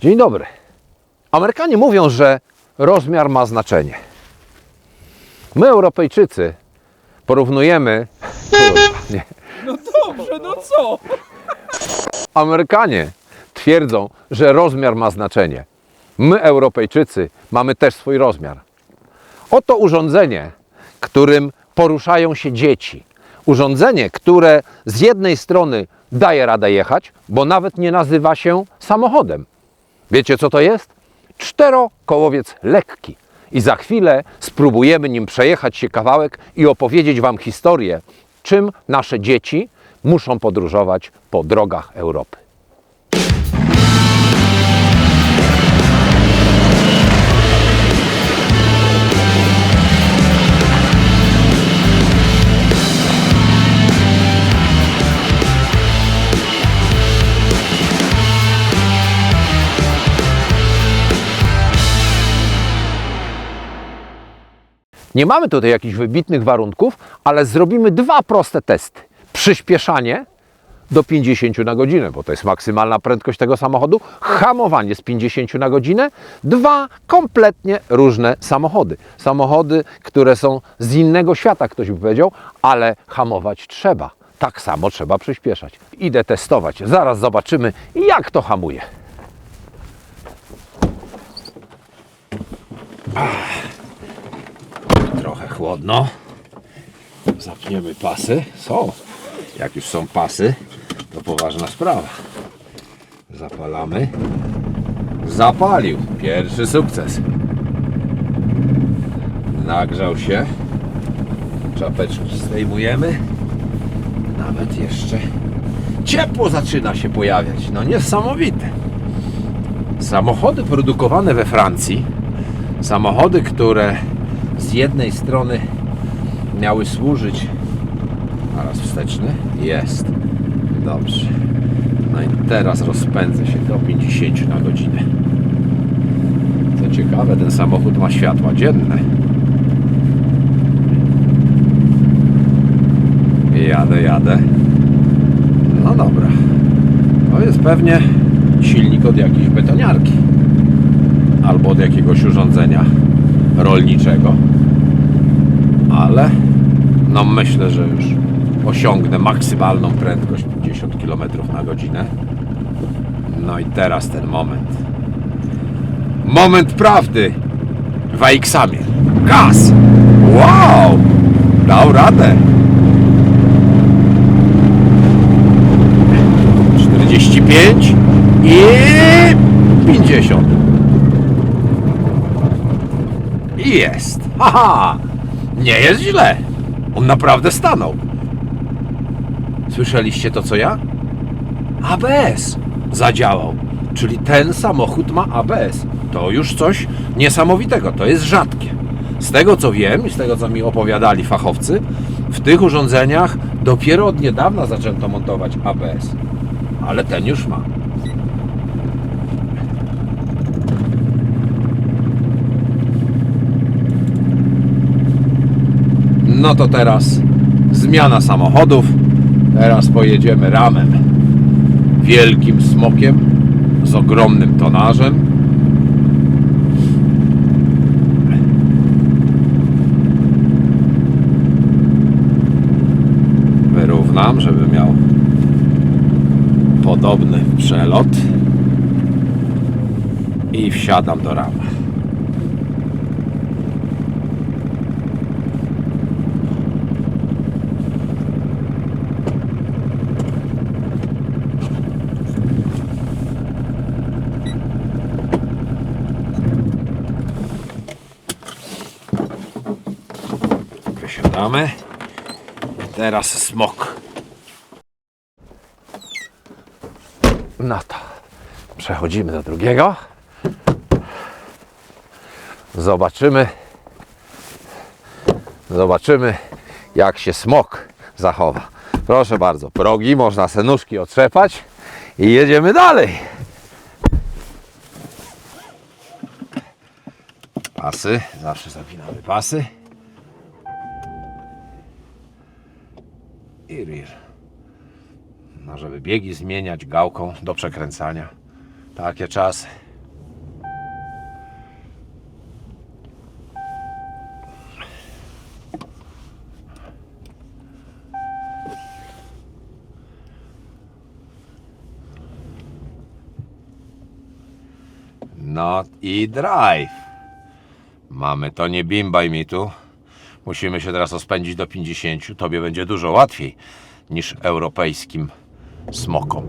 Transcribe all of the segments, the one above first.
Dzień dobry. Amerykanie mówią, że rozmiar ma znaczenie. My, Europejczycy, porównujemy. Nie. No dobrze, no co? Amerykanie twierdzą, że rozmiar ma znaczenie. My, Europejczycy, mamy też swój rozmiar. Oto urządzenie, którym poruszają się dzieci. Urządzenie, które z jednej strony daje radę jechać, bo nawet nie nazywa się samochodem. Wiecie co to jest? Czterokołowiec lekki. I za chwilę spróbujemy nim przejechać się kawałek i opowiedzieć Wam historię, czym nasze dzieci muszą podróżować po drogach Europy. Nie mamy tutaj jakichś wybitnych warunków, ale zrobimy dwa proste testy. Przyspieszanie do 50 na godzinę, bo to jest maksymalna prędkość tego samochodu, hamowanie z 50 na godzinę, dwa kompletnie różne samochody. Samochody, które są z innego świata, ktoś by powiedział, ale hamować trzeba. Tak samo trzeba przyspieszać. Idę testować. Zaraz zobaczymy, jak to hamuje. Trochę chłodno. Zapniemy pasy. Są. Jak już są pasy, to poważna sprawa. Zapalamy. Zapalił. Pierwszy sukces. Nagrzał się. Czapeczki zdejmujemy. Nawet jeszcze ciepło zaczyna się pojawiać. No niesamowite. Samochody produkowane we Francji, samochody, które z jednej strony miały służyć. Zaraz wsteczny. Jest. Dobrze. No i teraz rozpędzę się do 50 na godzinę. Co ciekawe, ten samochód ma światła dzienne. Jadę, jadę. No dobra. To jest pewnie silnik od jakiejś betoniarki. Albo od jakiegoś urządzenia rolniczego. Ale no myślę, że już osiągnę maksymalną prędkość 50 km na godzinę. No i teraz ten moment. Moment prawdy w AX-amie. Gaz! Wow! Dał radę. 45 i 50. I jest. Haha! Nie jest źle. On naprawdę stanął. Słyszeliście to co ja? ABS zadziałał. Czyli ten samochód ma ABS. To już coś niesamowitego. To jest rzadkie. Z tego co wiem i z tego co mi opowiadali fachowcy, w tych urządzeniach dopiero od niedawna zaczęto montować ABS. Ale ten już ma. No to teraz zmiana samochodów. Teraz pojedziemy ramem. Wielkim smokiem z ogromnym tonażem. Wyrównam, żeby miał podobny przelot. I wsiadam do ramy. Wysiadamy. Teraz smok. No to przechodzimy do drugiego. Zobaczymy. Zobaczymy, jak się smok zachowa. Proszę bardzo, progi, można se nóżki otrzepać i jedziemy dalej. Pasy, zawsze zapinamy pasy. i rir. No, żeby biegi zmieniać gałką do przekręcania. Takie czasy. No i drive. Mamy, to nie bimbaj mi tu. Musimy się teraz ospędzić do 50. Tobie będzie dużo łatwiej niż europejskim smokom.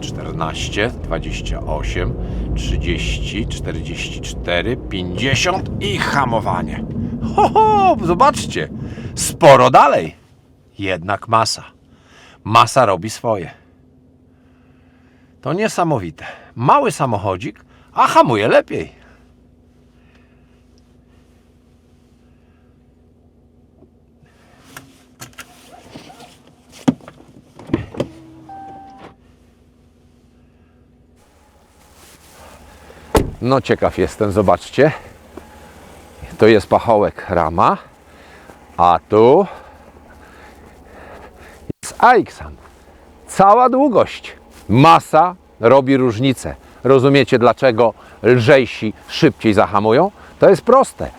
14, 28, 30, 44, 50 i hamowanie. Ho, ho, zobaczcie, sporo dalej. Jednak masa. Masa robi swoje. To niesamowite. Mały samochodzik, a hamuje lepiej. No ciekaw jestem, zobaczcie. To jest pachołek rama, a tu jest Aixam. Cała długość. Masa robi różnicę. Rozumiecie dlaczego lżejsi szybciej zahamują? To jest proste.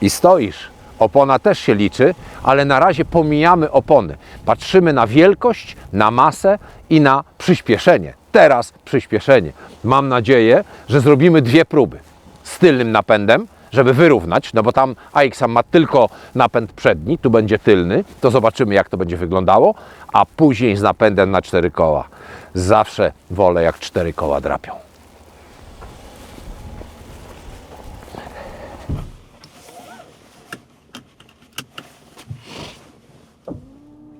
I stoisz. Opona też się liczy, ale na razie pomijamy opony. Patrzymy na wielkość, na masę i na przyspieszenie. Teraz przyspieszenie. Mam nadzieję, że zrobimy dwie próby. Z tylnym napędem, żeby wyrównać, no bo tam AXAM ma tylko napęd przedni, tu będzie tylny, to zobaczymy jak to będzie wyglądało, a później z napędem na cztery koła. Zawsze wolę jak cztery koła drapią.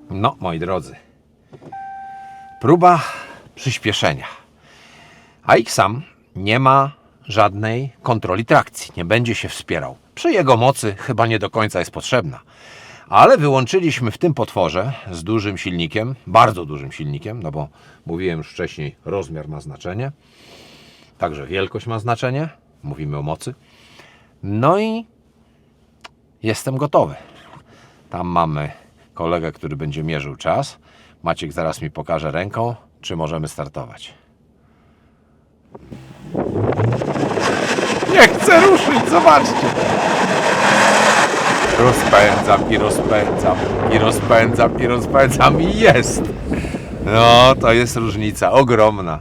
No, moi drodzy, próba przyspieszenia. AXAM nie ma żadnej kontroli trakcji, nie będzie się wspierał. Przy jego mocy chyba nie do końca jest potrzebna. Ale wyłączyliśmy w tym potworze z dużym silnikiem, bardzo dużym silnikiem, no bo mówiłem już wcześniej, rozmiar ma znaczenie, także wielkość ma znaczenie, mówimy o mocy. No i jestem gotowy. Tam mamy kolegę, który będzie mierzył czas. Maciek zaraz mi pokaże ręką, czy możemy startować. Nie chcę ruszyć, zobaczcie. Rozpędzam i rozpędzam i rozpędzam i rozpędzam i jest. No, to jest różnica ogromna.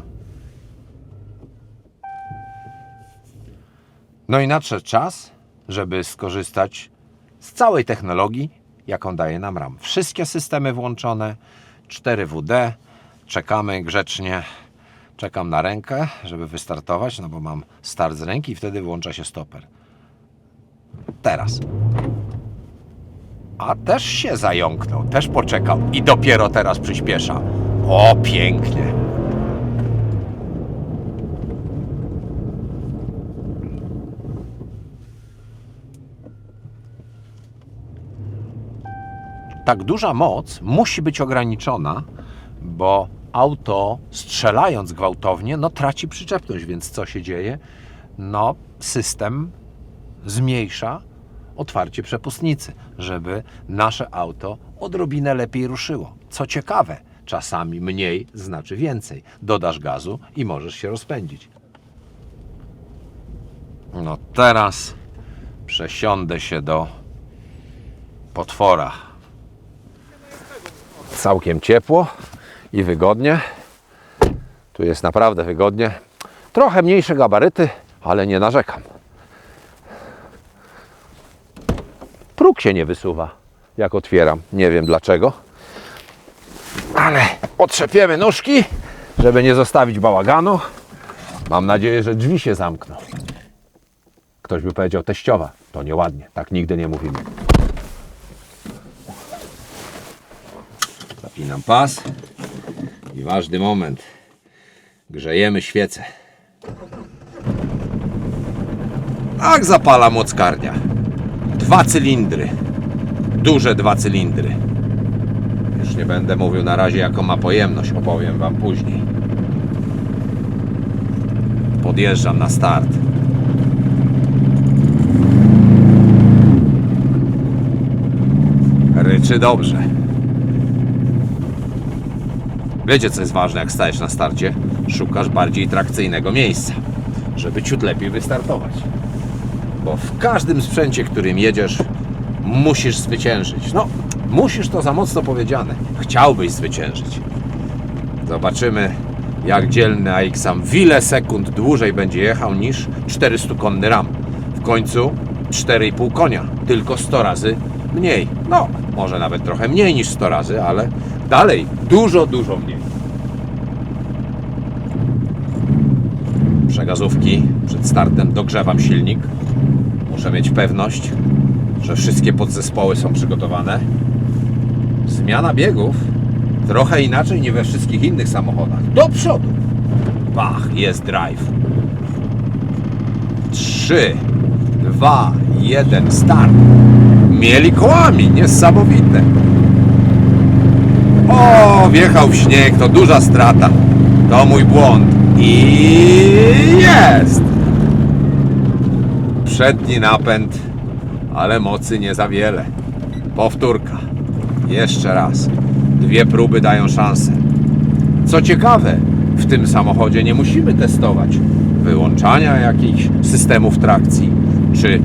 No i nadszedł czas, żeby skorzystać z całej technologii, jaką daje nam RAM. Wszystkie systemy włączone, 4WD, czekamy grzecznie, czekam na rękę, żeby wystartować, no bo mam start z ręki i wtedy włącza się stoper. Teraz. A też się zająknął, też poczekał i dopiero teraz przyspiesza. O, pięknie. tak duża moc musi być ograniczona, bo auto strzelając gwałtownie, no traci przyczepność, więc co się dzieje? No system zmniejsza otwarcie przepustnicy, żeby nasze auto odrobinę lepiej ruszyło. Co ciekawe, czasami mniej znaczy więcej. Dodasz gazu i możesz się rozpędzić. No teraz przesiądę się do potwora całkiem ciepło i wygodnie. Tu jest naprawdę wygodnie. Trochę mniejsze gabaryty, ale nie narzekam. Próg się nie wysuwa, jak otwieram. Nie wiem dlaczego. Ale potrzepiemy nóżki, żeby nie zostawić bałaganu. Mam nadzieję, że drzwi się zamkną. Ktoś by powiedział teściowa. To nieładnie. Tak nigdy nie mówimy. Zapinam pas i ważny moment. Grzejemy świecę. Tak zapala mockarnia. Dwa cylindry. Duże dwa cylindry. Już nie będę mówił na razie jaką ma pojemność, opowiem Wam później. Podjeżdżam na start. Ryczy dobrze. Wiecie, co jest ważne, jak stajesz na starcie? Szukasz bardziej trakcyjnego miejsca, żeby ciut lepiej wystartować. Bo w każdym sprzęcie, którym jedziesz, musisz zwyciężyć. No, musisz to za mocno powiedziane. Chciałbyś zwyciężyć. Zobaczymy, jak dzielny AX-am w ile sekund dłużej będzie jechał niż 400-konny RAM. W końcu 4,5 konia, tylko 100 razy mniej. No, może nawet trochę mniej niż 100 razy, ale dalej dużo, dużo mniej. Przegazówki przed startem dogrzewam silnik. Muszę mieć pewność, że wszystkie podzespoły są przygotowane. Zmiana biegów trochę inaczej niż we wszystkich innych samochodach. Do przodu. Bach, jest drive. 3, 2, 1, start. Mieli kołami, niesamowite. O, wjechał w śnieg, to duża strata. To mój błąd. I jest! Przedni napęd, ale mocy nie za wiele. Powtórka. Jeszcze raz. Dwie próby dają szansę. Co ciekawe, w tym samochodzie nie musimy testować wyłączania jakichś systemów trakcji, czy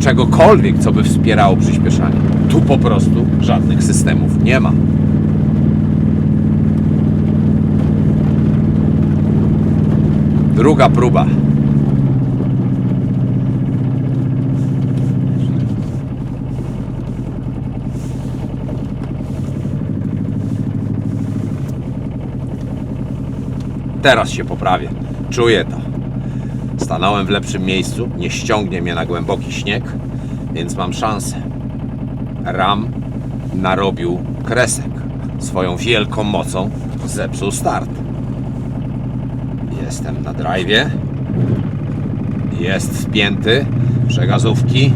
czegokolwiek, co by wspierało przyspieszanie. Tu po prostu żadnych systemów nie ma. Druga próba. Teraz się poprawię. Czuję to. Stanąłem w lepszym miejscu, nie ściągnie mnie na głęboki śnieg, więc mam szansę. Ram narobił kresek. Swoją wielką mocą zepsuł start. Jestem na drive'ie. Jest wpięty. Przegazówki.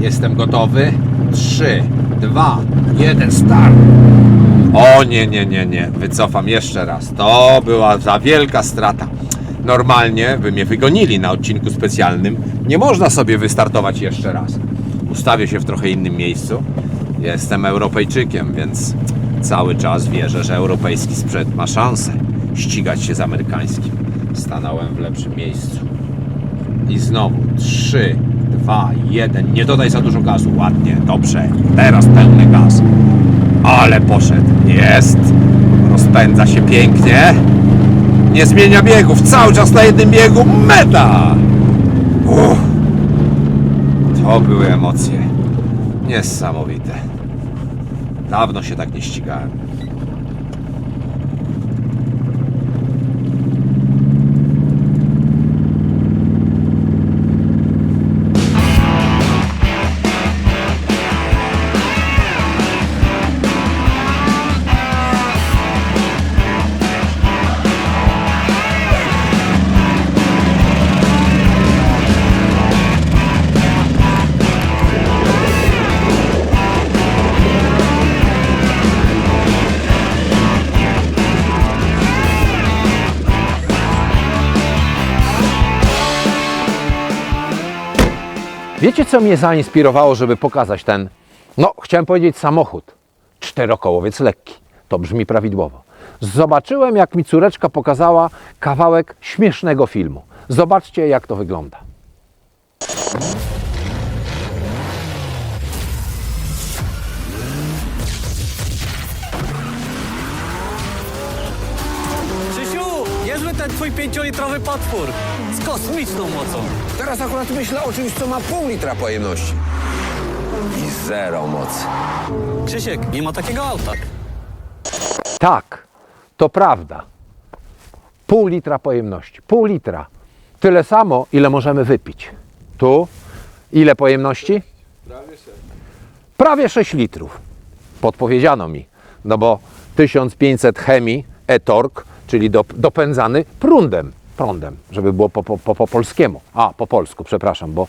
Jestem gotowy. 3, 2, 1, start! O nie, nie, nie, nie. Wycofam jeszcze raz. To była za wielka strata. Normalnie by mnie wygonili na odcinku specjalnym. Nie można sobie wystartować jeszcze raz. Ustawię się w trochę innym miejscu. Jestem Europejczykiem, więc cały czas wierzę, że europejski sprzęt ma szansę ścigać się z amerykańskim. Stanąłem w lepszym miejscu. I znowu 3, 2, 1. Nie dodaj za dużo gazu. Ładnie, dobrze. Teraz pełny gaz. Ale poszedł. Jest. Rozpędza się pięknie. Nie zmienia biegów. Cały czas na jednym biegu. Meta! Uff. To były emocje. Niesamowite. Dawno się tak nie ścigałem. Wiecie, co mnie zainspirowało, żeby pokazać ten, no, chciałem powiedzieć samochód, czterokołowiec lekki. To brzmi prawidłowo. Zobaczyłem, jak mi córeczka pokazała kawałek śmiesznego filmu. Zobaczcie, jak to wygląda. Ten twój pięciolitrowy potwór z kosmiczną mocą. Teraz akurat myślę o czymś, co ma pół litra pojemności. I zero mocy. Krzysiek, nie ma takiego auta. Tak, to prawda. Pół litra pojemności. Pół litra. Tyle samo, ile możemy wypić. Tu ile pojemności? Prawie 6 litrów. Podpowiedziano mi. No bo 1500 chemii e-torque, czyli dop- dopędzany prądem. Prądem, żeby było po, po, po polskiemu. A, po polsku, przepraszam, bo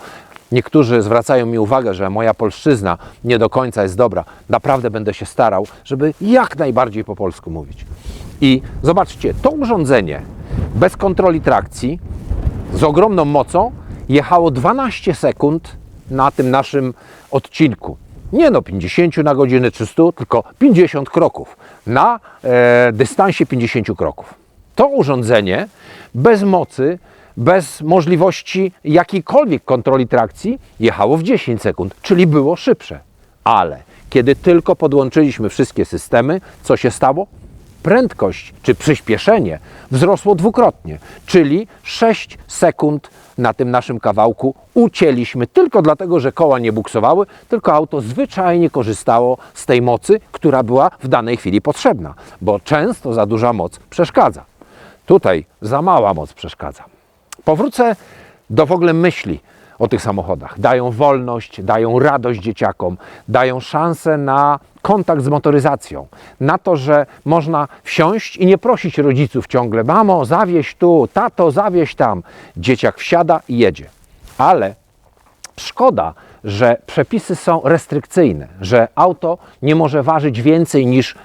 niektórzy zwracają mi uwagę, że moja polszczyzna nie do końca jest dobra. Naprawdę będę się starał, żeby jak najbardziej po polsku mówić. I zobaczcie, to urządzenie bez kontroli trakcji, z ogromną mocą, jechało 12 sekund na tym naszym odcinku. Nie no 50 na godzinę czy 100, tylko 50 kroków na e, dystansie 50 kroków. To urządzenie bez mocy, bez możliwości jakiejkolwiek kontroli trakcji jechało w 10 sekund, czyli było szybsze. Ale kiedy tylko podłączyliśmy wszystkie systemy, co się stało? Prędkość czy przyspieszenie wzrosło dwukrotnie, czyli 6 sekund na tym naszym kawałku ucięliśmy tylko dlatego, że koła nie buksowały, tylko auto zwyczajnie korzystało z tej mocy, która była w danej chwili potrzebna, bo często za duża moc przeszkadza. Tutaj za mała moc przeszkadza. Powrócę do w ogóle myśli o tych samochodach. Dają wolność, dają radość dzieciakom, dają szansę na kontakt z motoryzacją, na to, że można wsiąść i nie prosić rodziców ciągle, mamo, zawieź tu, tato, zawieź tam. Dzieciak wsiada i jedzie. Ale Szkoda, że przepisy są restrykcyjne, że auto nie może ważyć więcej niż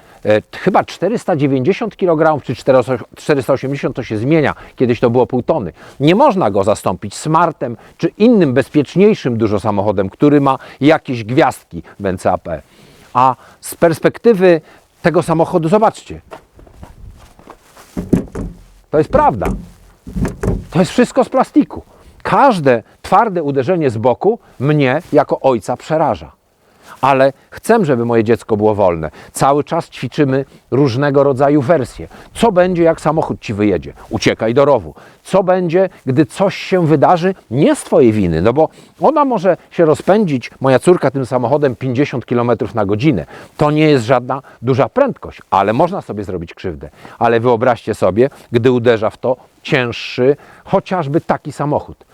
chyba 490 kg czy 400 480 to się zmienia, kiedyś to było pół tony. Nie można go zastąpić smartem czy innym bezpieczniejszym dużo samochodem, który ma jakieś gwiazdki w NCAP. A z perspektywy tego samochodu, zobaczcie, to jest prawda. To jest wszystko z plastiku. Każde twarde uderzenie z boku mnie jako ojca przeraża. Ale chcę, żeby moje dziecko było wolne. Cały czas ćwiczymy różnego rodzaju wersje. Co będzie, jak samochód ci wyjedzie? Uciekaj do rowu. Co będzie, gdy coś się wydarzy nie z twojej winy? No bo ona może się rozpędzić, moja córka tym samochodem 50 km na godzinę. To nie jest żadna duża prędkość, ale można sobie zrobić krzywdę. Ale wyobraźcie sobie, gdy uderza w to cięższy, chociażby taki samochód.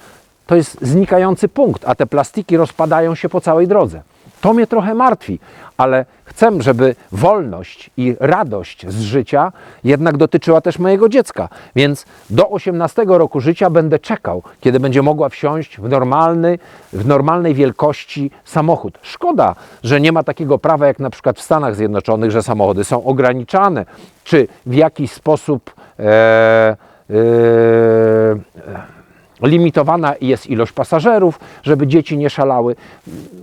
To jest znikający punkt, a te plastiki rozpadają się po całej drodze. To mnie trochę martwi, ale chcę, żeby wolność i radość z życia jednak dotyczyła też mojego dziecka. Więc do 18 roku życia będę czekał, kiedy będzie mogła wsiąść w, normalny, w normalnej wielkości samochód. Szkoda, że nie ma takiego prawa jak na przykład w Stanach Zjednoczonych, że samochody są ograniczane, czy w jakiś sposób. E, e, limitowana jest ilość pasażerów, żeby dzieci nie szalały.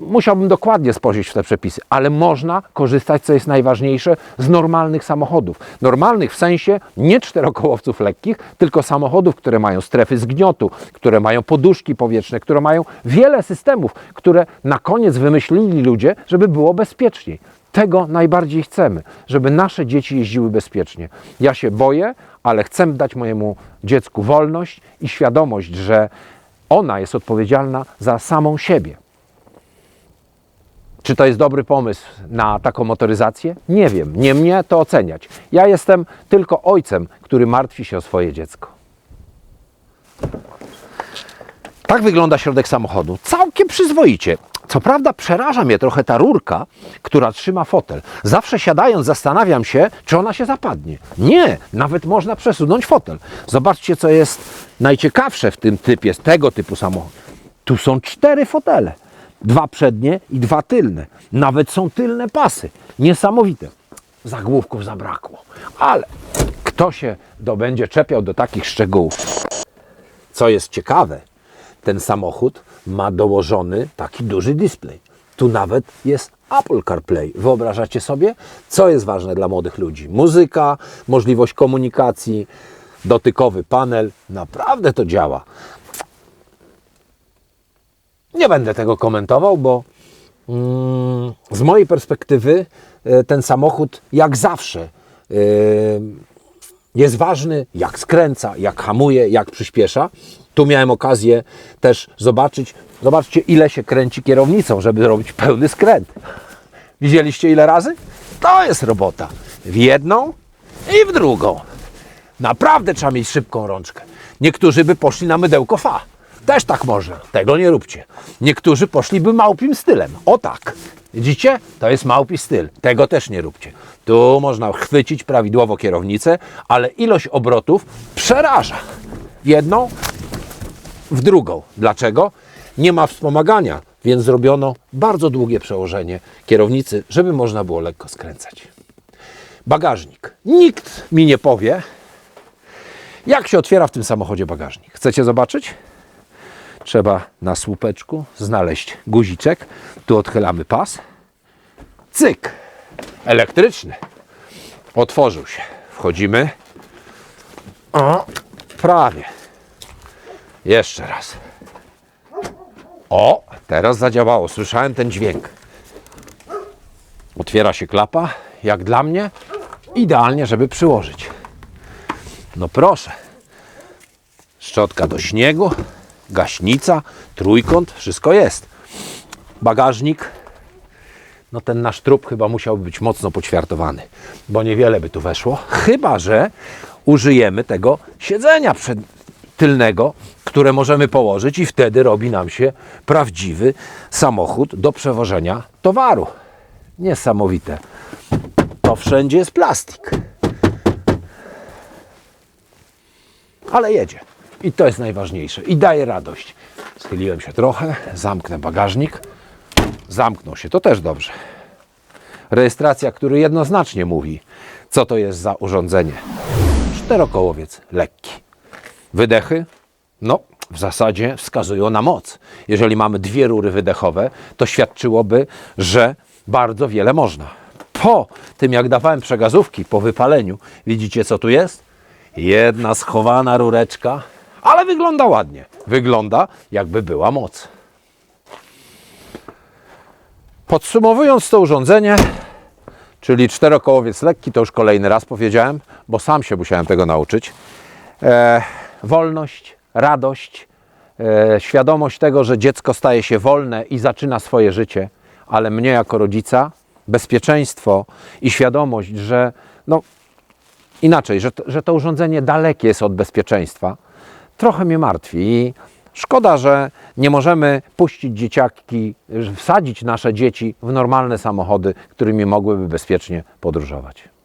Musiałbym dokładnie spojrzeć w te przepisy, ale można korzystać, co jest najważniejsze, z normalnych samochodów. Normalnych w sensie nie czterokołowców lekkich, tylko samochodów, które mają strefy zgniotu, które mają poduszki powietrzne, które mają wiele systemów, które na koniec wymyślili ludzie, żeby było bezpieczniej. Tego najbardziej chcemy, żeby nasze dzieci jeździły bezpiecznie. Ja się boję, ale chcę dać mojemu dziecku wolność i świadomość, że ona jest odpowiedzialna za samą siebie. Czy to jest dobry pomysł na taką motoryzację? Nie wiem, nie mnie to oceniać. Ja jestem tylko ojcem, który martwi się o swoje dziecko. Tak wygląda środek samochodu. Całkiem przyzwoicie. Co prawda przeraża mnie trochę ta rurka, która trzyma fotel. Zawsze siadając zastanawiam się, czy ona się zapadnie. Nie, nawet można przesunąć fotel. Zobaczcie, co jest najciekawsze w tym typie, tego typu samochodu. Tu są cztery fotele. Dwa przednie i dwa tylne. Nawet są tylne pasy. Niesamowite. Zagłówków zabrakło. Ale kto się będzie czepiał do takich szczegółów? Co jest ciekawe, ten samochód ma dołożony taki duży display. Tu nawet jest Apple CarPlay. Wyobrażacie sobie, co jest ważne dla młodych ludzi? Muzyka, możliwość komunikacji, dotykowy panel. Naprawdę to działa. Nie będę tego komentował, bo mm, z mojej perspektywy e, ten samochód, jak zawsze, e, jest ważny, jak skręca, jak hamuje, jak przyspiesza. Tu miałem okazję też zobaczyć, zobaczcie ile się kręci kierownicą, żeby robić pełny skręt. Widzieliście ile razy? To jest robota. W jedną i w drugą. Naprawdę trzeba mieć szybką rączkę. Niektórzy by poszli na mydełko fa. Też tak można. Tego nie róbcie. Niektórzy poszliby małpim stylem. O tak. Widzicie? To jest małpi styl. Tego też nie róbcie. Tu można chwycić prawidłowo kierownicę, ale ilość obrotów przeraża. Jedną, w drugą. Dlaczego? Nie ma wspomagania, więc zrobiono bardzo długie przełożenie kierownicy, żeby można było lekko skręcać. Bagażnik. Nikt mi nie powie, jak się otwiera w tym samochodzie bagażnik. Chcecie zobaczyć? Trzeba na słupeczku znaleźć guziczek. Tu odchylamy pas. Cyk. Elektryczny. Otworzył się. Wchodzimy. O, prawie. Jeszcze raz. O, teraz zadziałało. Słyszałem ten dźwięk. Otwiera się klapa. Jak dla mnie idealnie, żeby przyłożyć. No proszę. Szczotka do śniegu, gaśnica, trójkąt, wszystko jest. Bagażnik. No ten nasz trup chyba musiałby być mocno poćwiartowany, bo niewiele by tu weszło. Chyba, że użyjemy tego siedzenia przed, tylnego, które możemy położyć i wtedy robi nam się prawdziwy samochód do przewożenia towaru. Niesamowite. To wszędzie jest plastik. Ale jedzie. I to jest najważniejsze. I daje radość. Schyliłem się trochę, zamknę bagażnik. Zamknął się, to też dobrze. Rejestracja, który jednoznacznie mówi, co to jest za urządzenie. Czterokołowiec lekki. Wydechy? No, w zasadzie wskazują na moc. Jeżeli mamy dwie rury wydechowe, to świadczyłoby, że bardzo wiele można. Po tym, jak dawałem przegazówki, po wypaleniu, widzicie co tu jest? Jedna schowana rureczka, ale wygląda ładnie. Wygląda, jakby była moc. Podsumowując to urządzenie, czyli czterokołowiec lekki, to już kolejny raz powiedziałem, bo sam się musiałem tego nauczyć. E, wolność, radość, e, świadomość tego, że dziecko staje się wolne i zaczyna swoje życie, ale mnie jako rodzica bezpieczeństwo i świadomość, że no inaczej, że że to urządzenie dalekie jest od bezpieczeństwa, trochę mnie martwi. I szkoda, że nie możemy puścić dzieciaki, wsadzić nasze dzieci w normalne samochody, którymi mogłyby bezpiecznie podróżować.